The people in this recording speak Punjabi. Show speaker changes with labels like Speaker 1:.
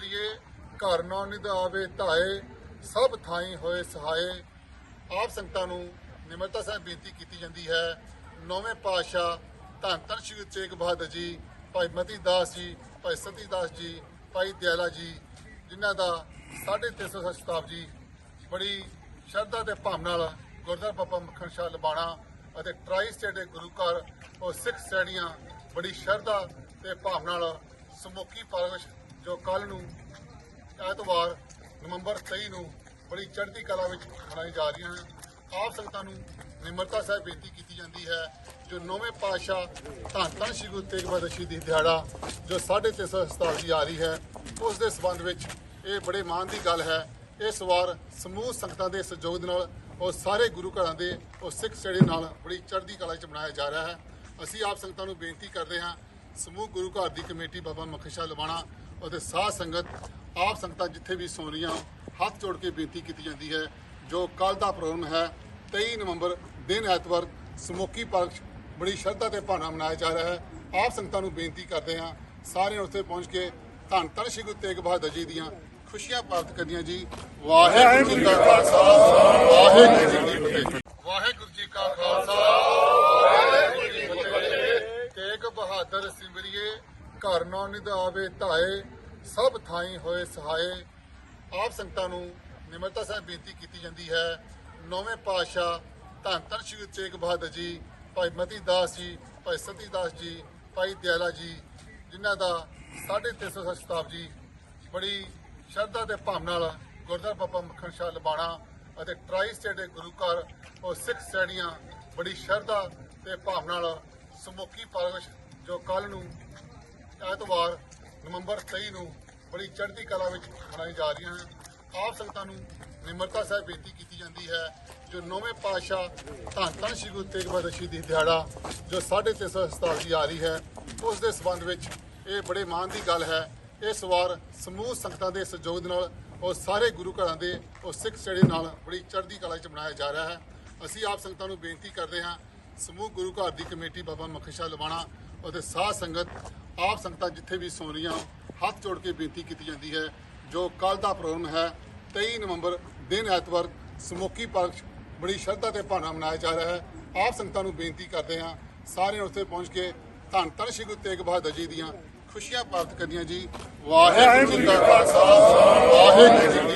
Speaker 1: ਘਰ ਨਾ ਨਿਦ ਧਾਏ, ਸਭ ਥਾਈ ਹੋਏ ਸਹਾਏ। ਆਪ ਸੰਗਤਾਂ ਨੂੰ ਨਿਮਰਤਾ ਸਾਹਿਬ ਬੇਨਤੀ ਕੀਤੀ ਜਾਂਦੀ ਹੈ। ਨੌਵੇਂ ਪਾਤਸ਼ਾਹ ਧੰਨ ਧੰਨ ਸ਼੍ਰੀ ਤੇਗ ਬਹਾਦਰ ਜੀ, ਭਾਈ ਮਤੀ ਦਾਸ ਜੀ, ਭਾਈ ਸਤੀ ਦਾਸ ਜੀ, ਭਾਈ ਦਿਆਲਾ ਜੀ, ਜਿਨ੍ਹਾਂ ਦਾ 350 ਸ਼ਤਾਬਦੀ ਬੜੀ ਸ਼ਰਧਾ ਤੇ ਭਾਵਨਾ ਨਾਲ ਗੁਰਦੁਆਰਾ ਬਾਬਾ ਮੱਖਣ ਸ਼ਾਹ ਲਬਾਣਾ ਅਤੇ ਟਰਾਈ ਸਟੇਟ ਦੇ ਗੁਰੂ ਘਰ ਉਹ ਸਿੱਖ ਸੈਣੀਆਂ ਬੜੀ ਸ਼ਰਧਾ ਤੇ ਭਾਵਨਾ ਨਾਲ ਸਮੁਖੀ ਪਾਰਗਸ਼ ਜੋ ਕੱਲ ਨੂੰ ਐਤਵਾਰ ਨਵੰਬਰ 23 ਨੂੰ ਬੜੀ ਚੜ੍ਹਦੀ ਕਲਾ ਵਿੱਚ ਮਨਾਈ ਜਾ ਰਹੀਆਂ ਹਨ। ਆਪ ਸੰਗਤਾਂ ਨੂੰ ਨਿਮਰਤਾ ਸਾਹਿਬ ਬੇਨਤੀ ਕੀਤੀ ਜਾਂਦੀ ਹੈ ਜੋ ਨੌਵੇਂ ਪਾਤਸ਼ਾਹ ਧੰਨ ਧੰਨ ਸ਼੍ਰੀ ਗੁਰੂ ਤੇਗ ਬਹਾਦਰ ਦੀ ਦਿਹਾੜਾ ਜੋ 350 ਸ਼ਤਾਬਦੀ ਆ ਰਹੀ ਹੈ, ਉਸ ਦੇ ਸੰਬੰਧ ਵਿੱਚ ਇਹ ਬੜੇ ਮਾਣ ਦੀ ਗੱਲ ਹੈ। ਇਸ ਵਾਰ ਸਮੂਹ ਸੰਗਤਾਂ ਦੇ ਸਹਿਯੋਗ ਨਾਲ ਉਹ ਸਾਰੇ ਗੁਰੂ ਘਰਾਂ ਦੇ ਔਰ ਸਿੱਖ ਸਟੇਡੀ ਨਾਲ ਬੜੀ ਚੜ੍ਹਦੀ ਕਲਾ ਵਿੱਚ ਮਨਾਇਆ ਜਾ ਰਿਹਾ ਹੈ। ਅਸੀਂ ਆਪ ਸੰਗਤਾਂ ਨੂੰ ਬੇਨਤੀ ਕਰਦੇ ਹਾਂ ਸਮੂਹ ਗੁਰੂ ਘਰ ਦੀ ਕਮੇਟੀ ਬਾਬਾ ਮੱਖਸ਼ਾ ਲਵਾਣਾ ਅਤੇ ਸਾਧ ਸੰਗਤ, ਆਪ ਸੰਗਤਾਂ ਜਿੱਥੇ ਵੀ ਸੁਣ ਰਹੀਆਂ, ਹੱਥ ਜੋੜ ਕੇ ਬੇਨਤੀ ਕੀਤੀ ਜਾਂਦੀ ਹੈ, ਜੋ ਕੱਲ ਦਾ ਪ੍ਰੋਗਰਾਮ ਹੈ 23 ਨਵੰਬਰ, ਦਿਨ ਐਤਵਾਰ ਸਮੋਕੀ ਪਾਰਕ ਬੜੀ ਸ਼ਰਧਾ ਤੇ ਭਾਵਨਾ ਮਨਾਇਆ ਜਾ ਰਿਹਾ ਹੈ। ਆਪ ਸੰਗਤਾਂ ਨੂੰ ਬੇਨਤੀ ਕਰਦੇ ਹਾਂ ਸਾਰੇ ਉੱਥੇ ਪਹੁੰਚ ਕੇ ਧੰਨ ਧੰਨ ਸ਼੍ਰੀ ਗੁਰੂ ਤੇਗ ਬਹਾਦਰ ਜੀ ਦੀਆਂ ਖੁਸ਼ੀਆਂ ਪ੍ਰਾਪਤ ਕਰਨੀਆਂ ਜੀ। ਵਾਹਿਗੁਰੂ ਜੀ ਕਾ ਖਾਲਸਾ ਵਾਹਿਗੁਰੂ ਜੀ ਕੀ ਫਤਿਹ ਵਾਹਿਗੁਰੂ ਜੀ ਕਾ ਖਾਲਸਾ ਵਾਹਿਗੁਰੂ ਜੀ ਕੀ ਫਤਿਹ ਤੇਗ ਬਹਾਦਰ ਸਿਮਰਿਏ ਘਰ ਨਾ ਨਿਦ ਧਾਏ, ਸਭ ਥਾਈ ਹੋਏ ਸਹਾਏ। ਆਪ ਸੰਗਤਾਂ ਨੂੰ ਨਿਮਰਤਾ ਸਾਹਿਬ ਬੇਨਤੀ ਕੀਤੀ ਜਾਂਦੀ ਹੈ। ਨੌਵੇਂ ਪਾਤਸ਼ਾਹ ਧੰਨ ਧੰਨ ਸ਼੍ਰੀ ਤੇਗ ਬਹਾਦਰ ਜੀ, ਭਾਈ ਮਤੀ ਦਾਸ ਜੀ, ਭਾਈ ਸਤੀ ਦਾਸ ਜੀ, ਭਾਈ ਦਿਆਲਾ ਜੀ, ਜਿਨ੍ਹਾਂ ਦਾ 350 ਸ਼ਤਾਬਦੀ ਬੜੀ ਸ਼ਰਧਾ ਤੇ ਭਾਵਨਾ ਨਾਲ ਗੁਰਦੁਆਰਾ ਬਾਬਾ ਮੱਖਣ ਸ਼ਾਹ ਲਬਾਣਾ ਅਤੇ ਟਰਾਈ ਸਟੇਟ ਦੇ ਗੁਰੂ ਘਰ ਉਹ ਸਿੱਖ ਸੈਣੀਆਂ ਬੜੀ ਸ਼ਰਧਾ ਤੇ ਭਾਵਨਾ ਨਾਲ ਸਮੁਖੀ ਪਾਰਗਸ਼ ਜੋ ਕੱਲ ਨੂੰ, ਐਤਵਾਰ, ਨਵੰਬਰ 23 ਨੂੰ ਬੜੀ ਚੜ੍ਹਦੀ ਕਲਾ ਵਿੱਚ ਮਨਾਈ ਜਾ ਰਹੀਆਂ ਹਨ। ਆਪ ਸੰਗਤਾਂ ਨੂੰ ਨਿਮਰਤਾ ਸਾਹਿਬ ਬੇਨਤੀ ਕੀਤੀ ਜਾਂਦੀ ਹੈ, ਜੋ ਨੌਵੇਂ ਪਾਤਸ਼ਾਹ ਧੰਨ ਧੰਨ ਸ਼੍ਰੀ ਗੁਰੂ ਤੇਗ ਬਹਾਦਰ ਦੀ ਦਿਹਾੜਾ, ਜੋ 350 ਸ਼ਤਾਬਦੀ ਆ ਰਹੀ ਹੈ, ਉਸ ਦੇ ਸੰਬੰਧ ਵਿੱਚ ਇਹ ਬੜੇ ਮਾਣ ਦੀ ਗੱਲ ਹੈ। ਇਸ ਵਾਰ ਸਮੂਹ ਸੰਗਤਾਂ ਦੇ ਸਹਿਯੋਗ ਨਾਲ ਉਹ ਸਾਰੇ ਗੁਰੂ ਘਰਾਂ ਦੇ, ਉਹ ਸਿੱਖ ਸਟੇਡੀ ਨਾਲ ਬੜੀ ਚੜ੍ਹਦੀ ਕਲਾ ਵਿੱਚ ਮਨਾਇਆ ਜਾ ਰਿਹਾ ਹੈ। ਅਸੀਂ ਆਪ ਸੰਗਤਾਂ ਨੂੰ ਬੇਨਤੀ ਕਰਦੇ ਹਾਂ, ਸਮੂਹ ਗੁਰੂ ਘਰ ਦੀ ਕਮੇਟੀ ਬਾਬਾ ਮੱਖਸ਼ਾ ਲਵਾਣਾ ਅਤੇ ਸਾਧ ਸੰਗਤ, ਆਪ ਸੰਗਤਾਂ ਜਿੱਥੇ ਵੀ ਸੁਣ ਰਹੀਆਂ ਹੱਥ ਜੋੜ ਕੇ ਬੇਨਤੀ ਕੀਤੀ ਜਾਂਦੀ ਹੈ, ਜੋ ਕੱਲ ਦਾ ਪ੍ਰੋਗਰਾਮ ਹੈ 23 ਨਵੰਬਰ, ਦਿਨ ਐਤਵਾਰ ਸਮੋਕੀ ਪਾਰਕ ਬੜੀ ਸ਼ਰਧਾ ਤੇ ਭਾਵਨਾ ਮਨਾਇਆ ਜਾ ਰਿਹਾ ਹੈ। ਆਪ ਸੰਗਤਾਂ ਨੂੰ ਬੇਨਤੀ ਕਰਦੇ ਹਾਂ ਸਾਰੇ ਉੱਥੇ ਪਹੁੰਚ ਕੇ ਧੰਨ ਧੰਨ ਸ਼੍ਰੀ ਗੁਰੂ ਤੇਗ ਬਹਾਦਰ ਜੀ ਦੀਆਂ ਖੁਸ਼ੀਆਂ ਪ੍ਰਾਪਤ ਕਰਨੀਆਂ ਜੀ। ਵਾਹਿਗੁਰੂ ਜੀ ਕਾ ਖਾਲਸਾ, ਵਾਹਿਗੁਰੂ ਜੀ